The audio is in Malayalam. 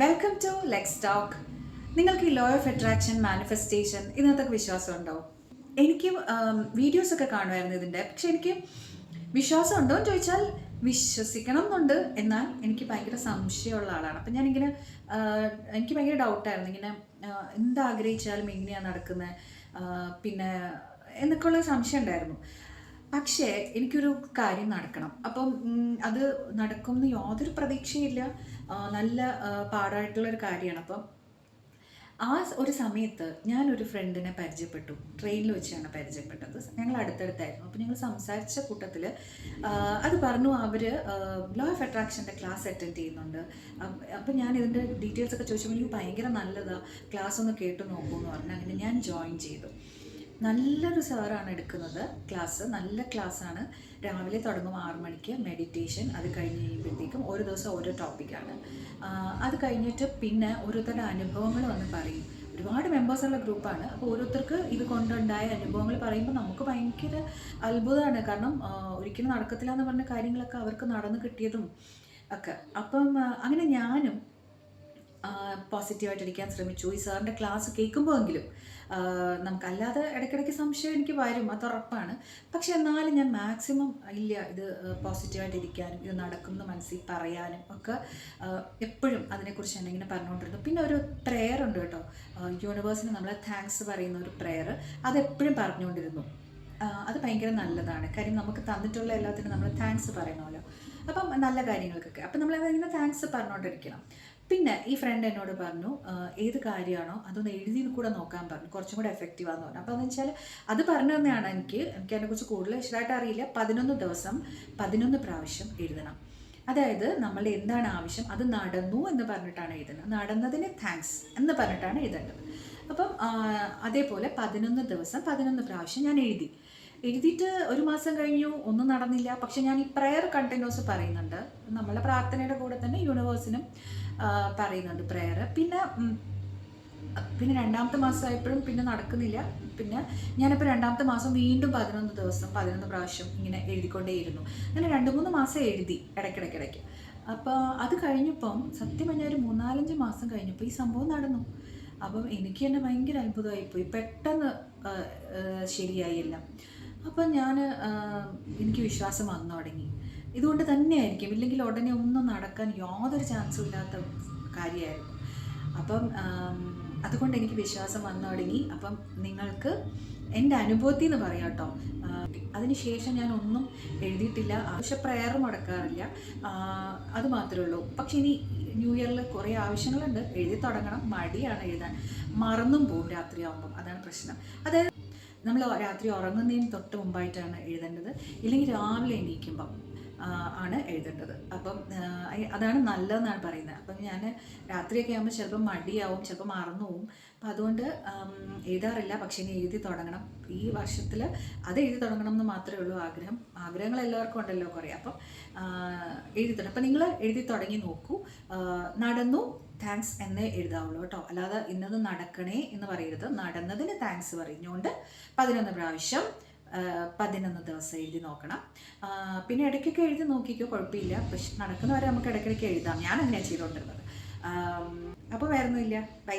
വെൽക്കം ടു ലെക്സ് ടോക്ക് നിങ്ങൾക്ക് ഈ ലോ ഓഫ് അട്രാക്ഷൻ മാനിഫെസ്റ്റേഷൻ ഇതിനകത്തൊക്കെ വിശ്വാസമുണ്ടോ? എനിക്ക് വീഡിയോസ് ഒക്കെ കാണുമായിരുന്നു ഇതിന്റെ പക്ഷെ എനിക്ക് വിശ്വാസം ഉണ്ടോ എന്ന് ചോദിച്ചാൽ വിശ്വസിക്കണം എന്നുണ്ട് എന്നാൽ എനിക്ക് ഭയങ്കര സംശയമുള്ള ആളാണ്. അപ്പം ഞാനിങ്ങനെ എനിക്ക് ഭയങ്കര ഡൗട്ടായിരുന്നു ഇങ്ങനെ എന്താഗ്രഹിച്ചാലും എങ്ങനെയാണ് നടക്കുന്നത് പിന്നെ എന്നൊക്കെയുള്ള സംശയം ഉണ്ടായിരുന്നു. പക്ഷേ എനിക്കൊരു കാര്യം നടക്കണം. അപ്പം അത് നടക്കുമെന്ന് യാതൊരു പ്രതീക്ഷയില്ല നല്ല പാടായിട്ടുള്ള പാടായിട്ടുള്ളൊരു കാര്യമാണ്. അപ്പം ആ ഒരു സമയത്ത് ഞാനൊരു ഫ്രണ്ടിനെ പരിചയപ്പെട്ടു. ട്രെയിനിൽ വെച്ചാണ് പരിചയപ്പെട്ടത്. ഞങ്ങൾ അടുത്തടുത്തായിരുന്നു. അപ്പോൾ ഞങ്ങൾ സംസാരിച്ച കൂട്ടത്തിൽ അത് പറഞ്ഞു അവർ ലോ ഓഫ് അട്രാക്ഷന്റെ ക്ലാസ് അറ്റൻഡ് ചെയ്യുന്നുണ്ട്. അപ്പോൾ ഞാൻ ഇതിന്റെ ഡീറ്റെയിൽസ് ഒക്കെ ചോദിച്ചപ്പോൾ എനിക്ക് ഭയങ്കര നല്ലതാണ് ക്ലാസ് ഒന്ന് കേട്ട് നോക്കൂ എന്ന് പറഞ്ഞു. അങ്ങനെ ഞാൻ ജോയിൻ ചെയ്തു. നല്ലൊരു സാറാണ് എടുക്കുന്നത് ക്ലാസ്. നല്ല ക്ലാസ്സാണ്. രാവിലെ തുടങ്ങും ആറു മണിക്ക് മെഡിറ്റേഷൻ അത് കഴിഞ്ഞ് കഴിയുമ്പോഴത്തേക്കും ഒരു ദിവസം ഓരോ ടോപ്പിക്കാണ് അത് കഴിഞ്ഞിട്ട് പിന്നെ ഓരോരുത്തരുടെ അനുഭവങ്ങൾ വന്ന് പറയും. ഒരുപാട് മെമ്പേഴ്സുള്ള ഗ്രൂപ്പാണ് അപ്പോൾ ഓരോരുത്തർക്ക് ഇത് കൊണ്ടുണ്ടായ അനുഭവങ്ങൾ പറയുമ്പോൾ നമുക്ക് ഭയങ്കര അത്ഭുതമാണ്. കാരണം ഒരിക്കലും നടക്കത്തില്ല എന്ന് പറഞ്ഞ കാര്യങ്ങളൊക്കെ അവർക്ക് നടന്നു കിട്ടിയതും ഒക്കെ. അപ്പം അങ്ങനെ ഞാനും പോസിറ്റീവായിട്ടിരിക്കാൻ ശ്രമിച്ചു. ഈ സാറിന്റെ ക്ലാസ് കേൾക്കുമ്പോഴെങ്കിലും നമുക്കല്ലാതെ ഇടയ്ക്കിടയ്ക്ക് സംശയം എനിക്ക് വരും. അത് ഉറപ്പാണ്. പക്ഷെ എന്നാലും ഞാൻ മാക്സിമം ഇല്ല ഇത് പോസിറ്റീവായിട്ടിരിക്കാനും ഇത് നടക്കുമെന്ന് മനസ്സിൽ പറയാനും ഒക്കെ എപ്പോഴും അതിനെക്കുറിച്ച് ഞാൻ ഇങ്ങനെ പറഞ്ഞുകൊണ്ടിരുന്നു. പിന്നെ ഒരു പ്രെയർ ഉണ്ട് കേട്ടോ. യൂണിവേഴ്സിന് നമ്മൾ താങ്ക്സ് പറയുന്ന ഒരു പ്രെയർ അതെപ്പോഴും പറഞ്ഞുകൊണ്ടിരുന്നു. അത് ഭയങ്കര നല്ലതാണ്. കാര്യം നമുക്ക് തന്നിട്ടുള്ള എല്ലാത്തിനും നമ്മൾ താങ്ക്സ് പറയണമല്ലോ അപ്പം നല്ല കാര്യങ്ങൾക്കൊക്കെ. അപ്പം നമ്മൾ അതിങ്ങനെ താങ്ക്സ് പറഞ്ഞുകൊണ്ടിരിക്കണം. പിന്നെ ഈ ഫ്രണ്ട് എന്നോട് പറഞ്ഞു ഏത് കാര്യമാണോ അതൊന്ന് എഴുതി കൂടെ നോക്കാൻ പറഞ്ഞു. കുറച്ചും കൂടെ എഫക്റ്റീവ് ആണെന്ന് പറഞ്ഞു. അപ്പോൾ എന്ന് വെച്ചാൽ അത് പറഞ്ഞു തന്നെയാണ് എനിക്ക്. എനിക്ക് അതിനെക്കുറിച്ച് കൂടുതൽ വിശദമായിട്ട് അറിയില്ല. പതിനൊന്ന് ദിവസം പതിനൊന്ന് പ്രാവശ്യം എഴുതണം. അതായത് നമ്മളുടെ എന്താണ് ആവശ്യം അത് നടന്നു എന്ന് പറഞ്ഞിട്ടാണ് എഴുതുന്നത്. നടന്നതിന് താങ്ക്സ് എന്ന് പറഞ്ഞിട്ടാണ് എഴുതേണ്ടത്. അപ്പം അതേപോലെ പതിനൊന്ന് ദിവസം പതിനൊന്ന് പ്രാവശ്യം ഞാൻ എഴുതി. എഴുതിയിട്ട് ഒരു മാസം കഴിഞ്ഞു ഒന്നും നടന്നില്ല. പക്ഷെ ഞാൻ ഈ പ്രെയർ കണ്ടിന്യൂസ് പറയുന്നുണ്ട്. നമ്മളെ പ്രാർത്ഥനയുടെ കൂടെ തന്നെ യൂണിവേഴ്സിനും പറയുന്നുണ്ട് പ്രെയർ. പിന്നെ പിന്നെ രണ്ടാമത്തെ മാസമായപ്പോഴും പിന്നെ നടക്കുന്നില്ല. പിന്നെ ഞാനിപ്പോൾ രണ്ടാമത്തെ മാസം വീണ്ടും പതിനൊന്ന് ദിവസം പതിനൊന്ന് പ്രാവശ്യം ഇങ്ങനെ എഴുതിക്കൊണ്ടേയിരുന്നു. അങ്ങനെ രണ്ട് മൂന്ന് മാസം എഴുതി ഇടയ്ക്കിടയ്ക്കിടയ്ക്ക്. അപ്പോൾ അത് കഴിഞ്ഞപ്പം സത്യം പറഞ്ഞാൽ ഒരു മൂന്നാലഞ്ച് മാസം കഴിഞ്ഞപ്പോൾ ഈ സംഭവം നടന്നു. അപ്പം എനിക്ക് തന്നെ ഭയങ്കര അത്ഭുതമായിപ്പോയി. പെട്ടെന്ന് ശരിയായി എല്ലാം. അപ്പം ഞാൻ എനിക്ക് വിശ്വാസം വന്നു തുടങ്ങി. ഇതുകൊണ്ട് തന്നെയായിരിക്കും. ഇല്ലെങ്കിൽ ഉടനെ ഒന്നും നടക്കാൻ യാതൊരു ചാൻസും ഇല്ലാത്ത കാര്യമായിരുന്നു അപ്പം അതുകൊണ്ട് എനിക്ക് വിശ്വാസം വന്നു തുടങ്ങി. അപ്പം നിങ്ങൾക്ക് എന്റെ അനുഭവത്തിൽ നിന്ന് പറയാം കേട്ടോ. അതിനുശേഷം ഞാൻ ഒന്നും എഴുതിയിട്ടില്ല. ആവശ്യ പ്രയർ മുടക്കാറില്ല. അത് മാത്രമേ ഉള്ളൂ. പക്ഷെ ഇനി ന്യൂ ഇയറിൽ കുറേ ആവശ്യങ്ങളുണ്ട്. എഴുതി തുടങ്ങണം. മടിയാണ് എഴുതാൻ. മറന്നും പോവും രാത്രിയാകുമ്പം അതാണ് പ്രശ്നം. അതായത് നമ്മൾ രാത്രി ഉറങ്ങുന്നതിന് തൊട്ട് മുമ്പായിട്ടാണ് എഴുതേണ്ടത്. ഇല്ലെങ്കിൽ രാവിലെ എണീക്കുമ്പം. ആണ് എഴുതേണ്ടത്. അപ്പം അതാണ് നല്ലതെന്നാണ് പറയുന്നത്. അപ്പം ഞാൻ രാത്രിയൊക്കെ ആകുമ്പോൾ ചിലപ്പോൾ മടിയാവും ചിലപ്പോൾ മറന്നു പോവും അപ്പം അതുകൊണ്ട് എഴുതാറില്ല. പക്ഷേ ഇനി എഴുതി തുടങ്ങണം. ഈ വർഷത്തിൽ അത് എഴുതി തുടങ്ങണം എന്ന് മാത്രമേ ഉള്ളൂ ആഗ്രഹം. ആഗ്രഹങ്ങൾ എല്ലാവർക്കും ഉണ്ടല്ലോ കുറേ. അപ്പം എഴുതി തുടങ്ങും അപ്പം നിങ്ങൾ എഴുതി തുടങ്ങി നോക്കൂ. നടന്നു താങ്ക്സ് എന്നേ എഴുതാവുള്ളൂ കേട്ടോ. അല്ലാതെ ഇന്നത് നടക്കണേ എന്ന് പറയരുത്. നടന്നതിന് താങ്ക്സ് പറഞ്ഞുകൊണ്ട് പതിനൊന്ന് പ്രാവശ്യം. പതിനൊന്ന് ദിവസം എഴുതി നോക്കണം. പിന്നെ ഇടയ്ക്കൊക്കെ എഴുതി നോക്കിക്കോ കുഴപ്പമില്ല. പക്ഷെ നടക്കുന്നവരെ നമുക്ക് ഇടയ്ക്കിടയ്ക്ക് എഴുതാം. ഞാൻ അങ്ങനെയാണ് ചെയ്തുകൊണ്ടിരുന്നത് അപ്പോൾ വേറൊന്നുമില്ല. ബൈ